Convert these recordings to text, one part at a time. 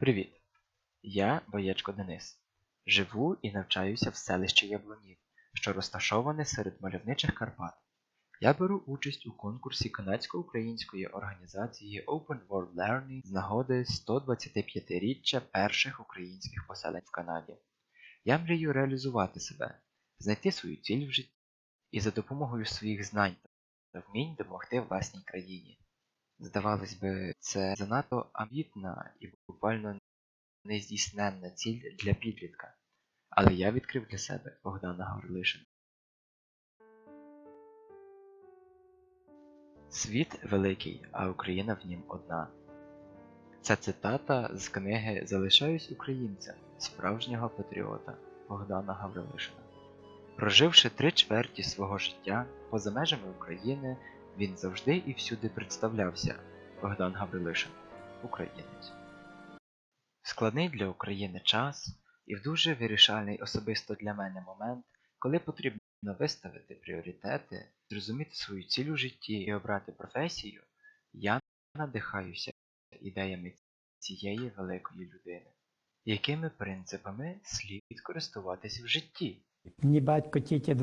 Привіт! Я Боєчко Денис. Живу і навчаюся в селищі Яблунів, що розташоване серед мальовничих Карпат. Я беру участь у конкурсі канадсько-української організації Open World Learning з нагоди 125-річчя перших українських поселень в Канаді. Я мрію реалізувати себе, знайти свою ціль в житті і за допомогою своїх знань та вмінь допомогти власній країні. Здавалось би, це занадто амбітна і буквально нездійсненна ціль для підлітка. Але я відкрив для себе Богдана Гаврилишина. Світ великий, а Україна в нім одна. Це цитата з книги Залишаюсь українцем справжнього патріота Богдана Гаврилишина. Проживши три чверті свого життя поза межами України, він завжди і всюди представлявся Богдан Гаврилишин, українець. Складний для України час і в дуже вирішальний особисто для мене момент, коли потрібно виставити пріоритети, зрозуміти свою ціль у житті і обрати професію, я надихаюся ідеями цієї великої людини. Якими принципами слід користуватись в житті? Мені батько тільки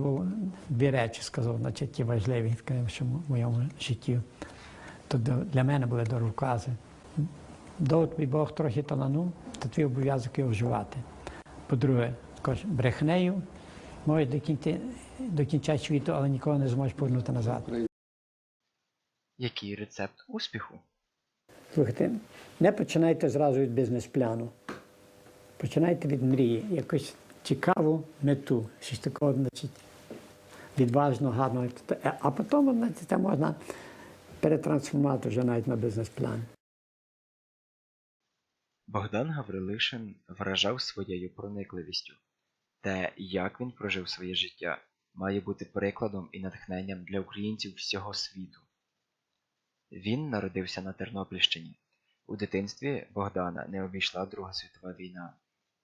дві, речі сказав, значить, ті важливі що в моєму житті. То для мене були дороговкази. Дав тобі Бог трохи талану, то твій обов'язок його вживати. По-друге, брехнею можеш до кінця, до кінця світу, але ніколи не зможеш повернути назад. Який рецепт успіху? Слухайте, не починайте зразу від бізнес-пляну. Починайте від мрії, якусь цікаву мету, щось такого, значить, відважно, гарно. А потім, значить, це можна перетрансформувати вже навіть на бізнес-план. Богдан Гаврилишин вражав своєю проникливістю. Те, як він прожив своє життя, має бути прикладом і натхненням для українців всього світу. Він народився на Тернопільщині. У дитинстві Богдана не обійшла Друга світова війна.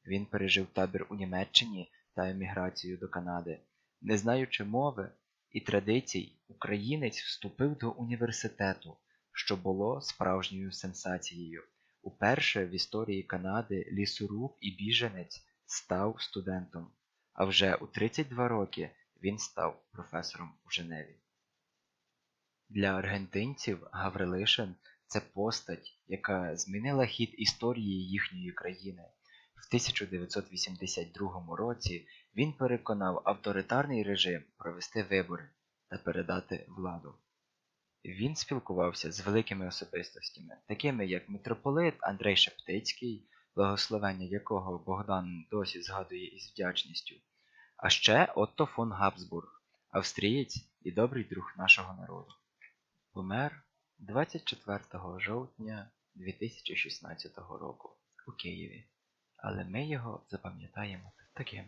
Він пережив табір у Німеччині та еміграцію до Канади. Не знаючи мови і традицій, українець вступив до університету, що було справжньою сенсацією. Уперше в історії Канади лісоруб і біженець став студентом, а вже у 32 роки він став професором у Женеві. Для аргентинців Гаврилишин це постать, яка змінила хід історії їхньої країни. В 1982 році він переконав авторитарний режим провести вибори та передати владу. Він спілкувався з великими особистостями, такими як митрополит Андрей Шептицький, благословення якого Богдан досі згадує із вдячністю, а ще Отто фон Габсбург, австрієць і добрий друг нашого народу. Помер 24 жовтня 2016 року у Києві, але ми його запам'ятаємо таким.